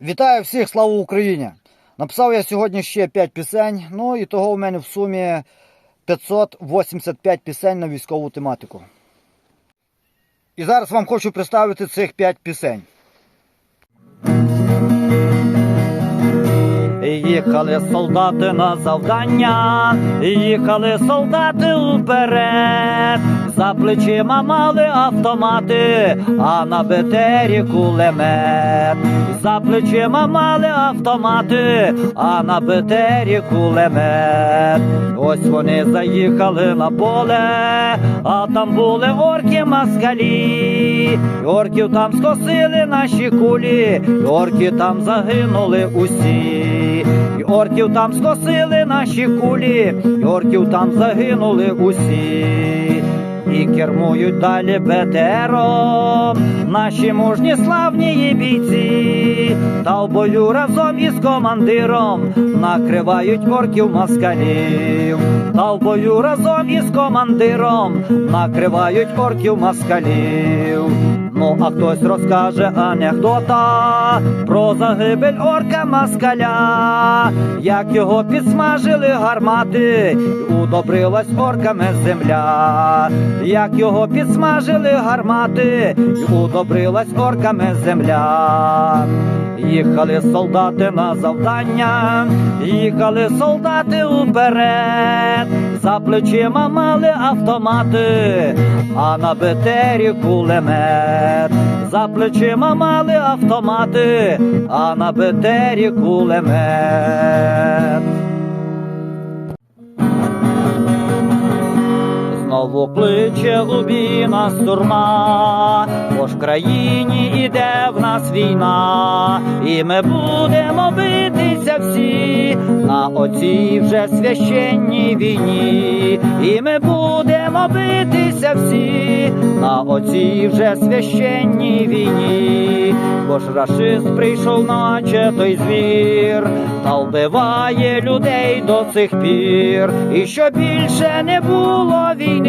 Вітаю всіх, слава Україні! Написав я сьогодні ще 5 пісень, ну і того у мене в сумі 585 пісень на військову тематику. І зараз вам хочу представити цих 5 пісень. Їхали солдати на завдання, їхали солдати уперед, за плечима мали автомати, а на бетері кулемет. За плечима мали автомати, а на бетері кулемет. Ось вони заїхали на поле, а там були орки маскалі. Орків там скосили наші кулі, орки там загинули усі. І орків там скосили наші кулі, і орків там загинули усі. І кермують далі БТРом наші мужні славні бійці, та в бою разом із командиром накривають орків москалів, та в бою разом із командиром накривають орків москалів. Ну, а хтось розкаже анекдота про загибель орка москаля, як його підсмажили гармати, і удобрилась орками земля, як його підсмажили гармати, і удобрилась орками земля. Їхали солдати на завдання, їхали солдати уперед, за плечима мали автомати, а на бетері кулемет. За плечима мали автомати, а на бетері кулемет. Знову кличе у турма, бо ж в країні іде в нас війна, і ми будемо битися всі. На оцій вже священній війні, і ми будемо битися всі. На оцій вже священній війні, бо ж рашист прийшов, наче той звір, та вбиває людей до цих пір, і що більше не було війни,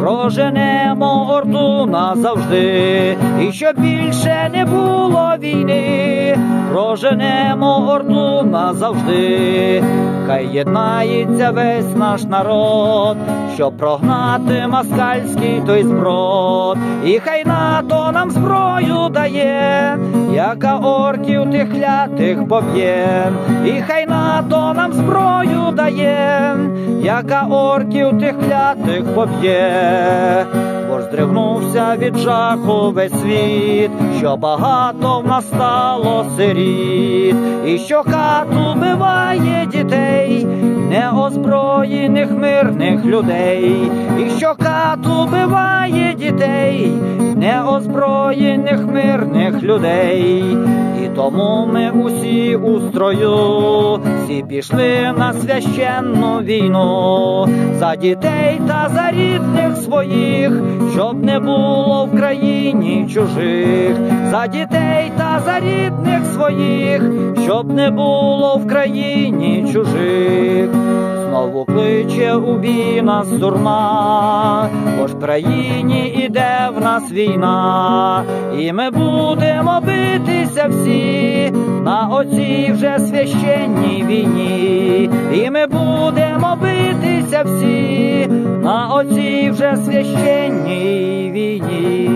проженемо орду назавжди, і щоб більше не було війни, проженемо орду назавжди, хай єднається весь наш народ, щоб прогнати москальський той зброд, і хай НАТО нам зброю дає, яка орків тих клятих поб'є, і хай НАТО нам зброю дає, яка орків тих клятих поб'є, бо здригнувся від жаху весь світ, що багато в нас стало сиріт, і що хату биває дітей, неозброєних мирних людей, і що хату биває дітей, неозброєних мирних людей. І тому ми усі у строю, всі пішли на священну війну за дітей та за рідних своїх, щоб не було в країні чужих, за дітей та за рідних своїх, щоб не було в країні чужих. Знову кличе у бій нас сурма, бо ж в країні іде в нас війна, і ми будемо битися всі на оцій вже священній війні, і ми будемо битися всі на оцій вже священній війні.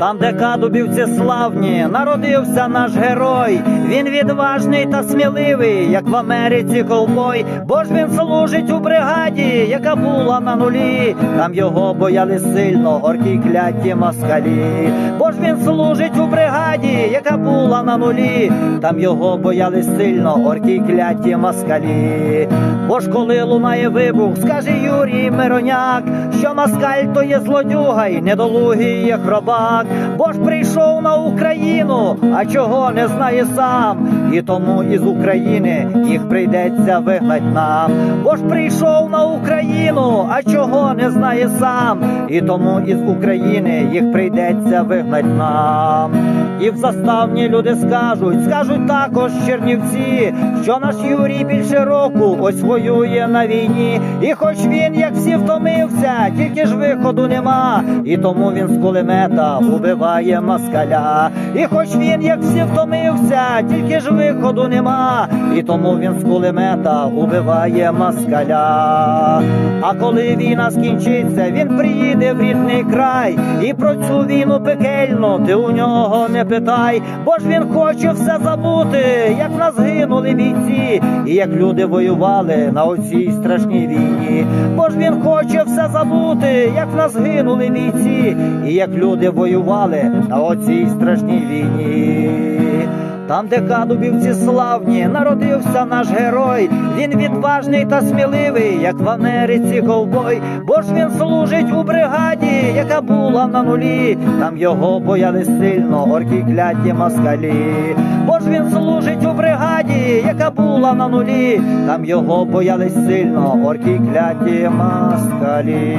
Там, де кадубівці славні, народився наш герой. Він відважний та сміливий, як в Америці колбой. Бо ж він служить у бригаді, яка була на нулі. Там його бояли сильно, й кляті москалі. Бо ж він служить у бригаді, яка була на нулі. Там його бояли сильно, й кляті москалі. Бо ж коли лунає вибух, скаже Юрій Мироняк, що москаль то є злодюга й недолугий є хробак. Бо ж прийшов на Україну, а чого не знає сам, і тому із України їх прийдеться вигнать нам. Бо ж прийшов на Україну, а чого не знає сам, і тому із України їх прийдеться вигнать нам. І в заставні люди скажуть, скажуть також чернівці, що наш Юрій більше року ось воює на війні. І хоч він, як всі втомився, тільки ж виходу нема, і тому він з кулемета убиває москаля. І хоч він, як всі втомився, тільки ж виходу нема, і тому він з кулемета убиває москаля. А коли війна скінчиться, він приїде в рідний край, і про цю війну пекельну ти у нього не питай, бо ж він хоче все забути, як нас гинули бійці, і як люди воювали на оцій страшній війні. Бо ж він хоче все забути, як нас гинули бійці, і як люди воювали на оцій страшній війні. Там, де кадубівці славні, народився наш герой. Він відважний та сміливий, як в Америці ковбой. Бо ж він служить у бригаді, яка була на нулі. Там його бояли сильно, орки кляті москалі. Бо ж він служить у бригаді, яка була на нулі. Там його боялись сильно, орки кляті москалі.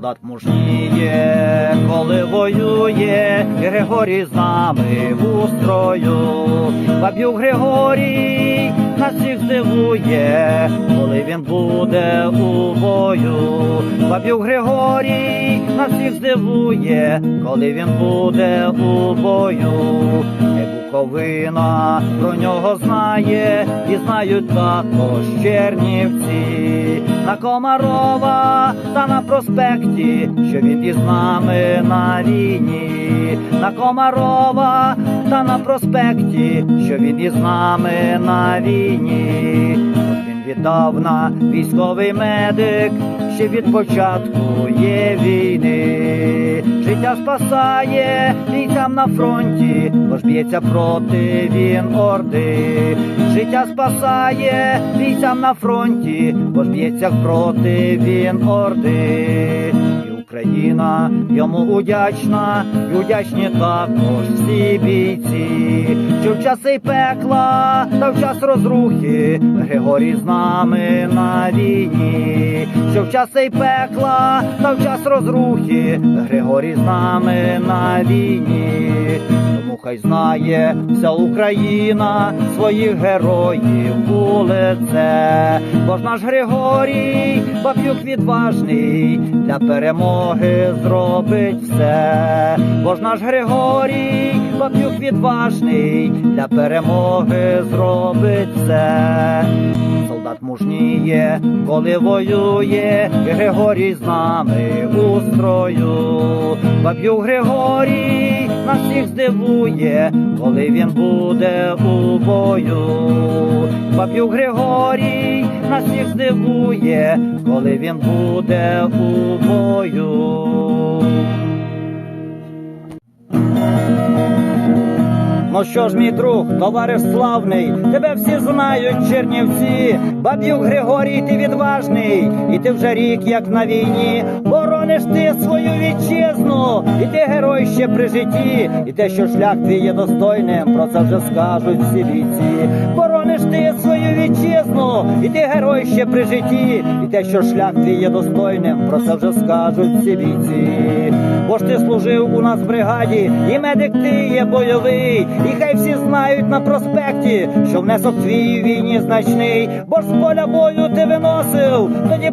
Солдат мужніє, коли воює, Григорій з нами в устрою. баб'ю Григорій нас всіх здивує, коли він буде у бою. Баб'юк Григорій нас всіх здивує, коли він буде у бою. Не Буковина про нього знає, і знають також чернівці. На Комарова та на проспекті, що він із нами на війні. На Комарова та на проспекті, що він із нами на війні. Тож він віддавна військовий медик, ще від початку є війни. Життя спасає бійцям на фронті, бо б'ється проти він орди. Життя спасає бійцям на фронті, бо ж б'ється проти він орди. Україна йому удячна, і удячні також всі бійці, що в часи пекла та в час розрухи Григорій з нами на війні, що в часи пекла та в час розрухи Григорій з нами на війні. Хай знає вся Україна своїх героїв у лице, бо ж наш Григорій, баб'юк відважний, для перемоги зробить все, бо ж наш Григорій, баб'юк відважний, для перемоги зробить все. Солдат мужніє, коли воює, Григорій з нами у строю. Баб'юк Григорій нас всіх здивує, коли він буде у бою. Баб'юк Григорій нас всіх здивує, коли він буде у бою. Ну що ж, мій друг, товариш славний, тебе всі знають, чернівці. Баб'юк Григорій, ти відважний, і ти вже рік як на війні. Борониш ти свою вітчизну, і ти герой ще при житті. І те, що шлях твій є достойним, про це вже скажуть всі бійці. Борониш ти свою і ти герой ще при житті. І те, що шлях твій є достойним, про це вже скажуть всі бійці. Бо ж ти служив у нас в бригаді, і медик ти є бойовий. І хай всі знають на проспекті, що внесок твій війні значний, бо ж з поля бою ти виносив тоді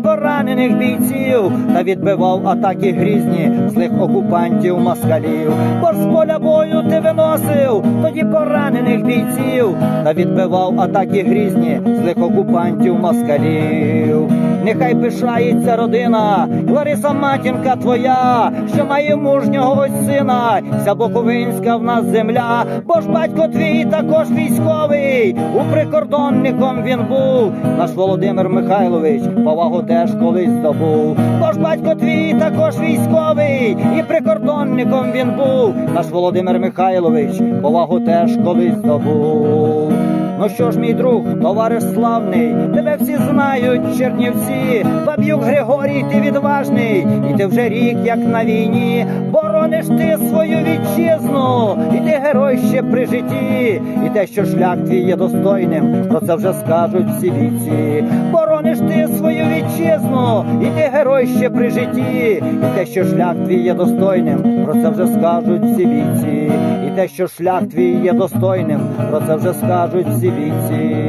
поранених бійців та відбивав атаки грізні злих окупантів москалів. Бо з поля бою ти виносив тоді поранених бійців та відбивав атаки грізні злих окупантів москалів. Нехай пишається родина, Лариса матінка твоя, що має мужнього ось сина, вся Боковинська в нас земля, бо ж батько твій також військовий, у прикордонником він був. Наш Володимир Михайлович повагу теж колись здобув. Бо ж батько твій також військовий, і прикордонником він був. Наш Володимир Михайлович повагу теж колись здобув. Ну що ж, мій друг, товариш славний, тебе всі знають, чернівці, баб'юк Григорій, ти відважний, і ти вже рік як на війні, борониш ти свою вітчизну, і ти герой ще при житті, і те, що шлях твій є достойним, про це вже скажуть всі бійці. Борониш ти свою вітчизну, і ти герой ще при житті, і те, що шлях твій є достойним, про це вже скажуть всі бійці, те, що шлях твій є достойним, про це вже скажуть всі бійці.